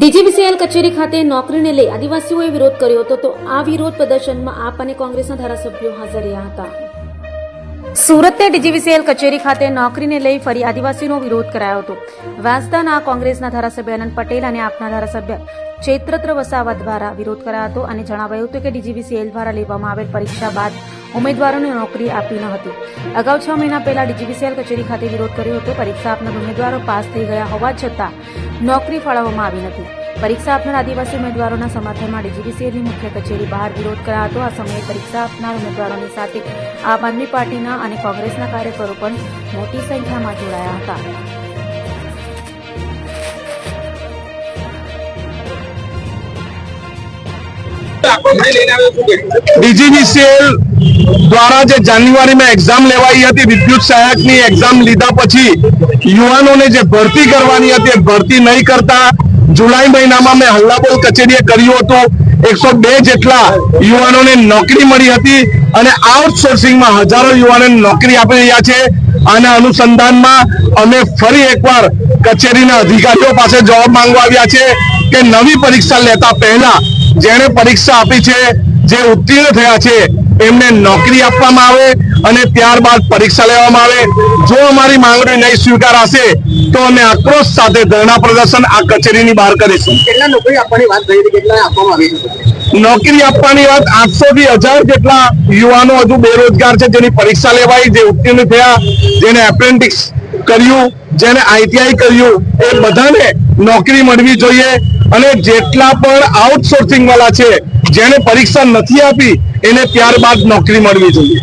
DGVCL કચેરી ખાતે નોકરીને લઈ આદિવાસીઓએ વિરોધ કર્યો હતો તો આ વિરોધ પ્રદર્શનમાં આપ અને કોંગ્રેસના ધારાસભ્યો હાજર રહ્યા હતા. સુરતની ડીજીવીસીએલ કચેરી ખાતે નોકરીને લઈ ફરી આદિવાસીનો વિરોધ કરાયો હતો. વાંસદાના કોંગ્રેસના ધારાસભ્ય અનંત પટેલ અને આપના ધારાસભ્ય ચૈત્રત્ર વસાવા દ્વારા વિરોધ કરાયો હતો અને જણાવાયું હતું કે ડીજીવીસીએલ દ્વારા લેવામાં આવેલ પરીક્ષા બાદ ઉમેદવારોને નોકરી આપી ન હતી. અગાઉ છ મહિના પહેલા ડીજીવીસીએલ કચેરી ખાતે વિરોધ કર્યો હતો. પરીક્ષા આપનાર ઉમેદવારો પાસ થઈ ગયા હોવા છતાં નોકરી ફાળવવામાં આવી નથી. પરીક્ષા આપનાર આદિવાસી ઉમેદવારોના સમર્થનમાં ડીજીવીસીએલની મુખ્ય કચેરી બહાર વિરોધ કરાયો હતો. આ સમયે પરીક્ષા આપનાર ઉમેદવારોની સાથે આમ આદમી પાર્ટીના અને કોંગ્રેસના કાર્યકરો પણ મોટી સંખ્યામાં જોડાયા હતા. ડીજીવીસીએલ દ્વારા જે જાન્યુઆરીમાં એક્ઝામ લેવાઈ હતી, વિદ્યુત સહાયકની એક્ઝામ લીધા પછી યુવાનોને જે ભરતી કરવાની હતી, એ ભરતી નહીં કરતા જુલાઈ મહિનામાં મેં હલ્લાબોલ કચેરીએ કર્યું હતું. એકસો બે જેટલા યુવાનોને નોકરી મળી હતી અને આઉટસોર્સિંગમાં હજારો યુવાનોને નોકરી આપી રહ્યા છે. આના અનુસંધાનમાં અમે ફરી એકવાર કચેરીના અધિકારીઓ પાસે જવાબ માંગવા આવ્યા છે કે નવી પરીક્ષા લેતા પહેલા જેણે પરીક્ષા આપી છે જે ઉત્તીર્ણ થયા છે એમને નોકરી આપવામાં આવે અને ત્યારબાદ પરીક્ષા લેવામાં આવે. જો અમારી માંગણી નહીં સ્વીકારાશે તો અમે આક્રોશ સાથે ધરણા પ્રદર્શન આ કચેરીની બહાર કરીશું. નોકરી આપવાની વાત થઈ કેટલા આપવામાં આવી નોકરી આપવાની વાત આઠસો થી હજાર જેટલા યુવાનો હજુ બેરોજગાર છે જેની પરીક્ષા લેવાઈ જે ઉત્તીર્ણ થયા જેને એપ્રેન્ટિસ કર્યું જેને આઈટીઆઈ કર્યું એ બધાને નોકરી મળવી જોઈએ. અને જેટલા પણ આઉટસોર્સિંગ વાળા છે જેને પરીક્ષા નથી આપી એને ત્યારબાદ નોકરી મળવી જોઈએ.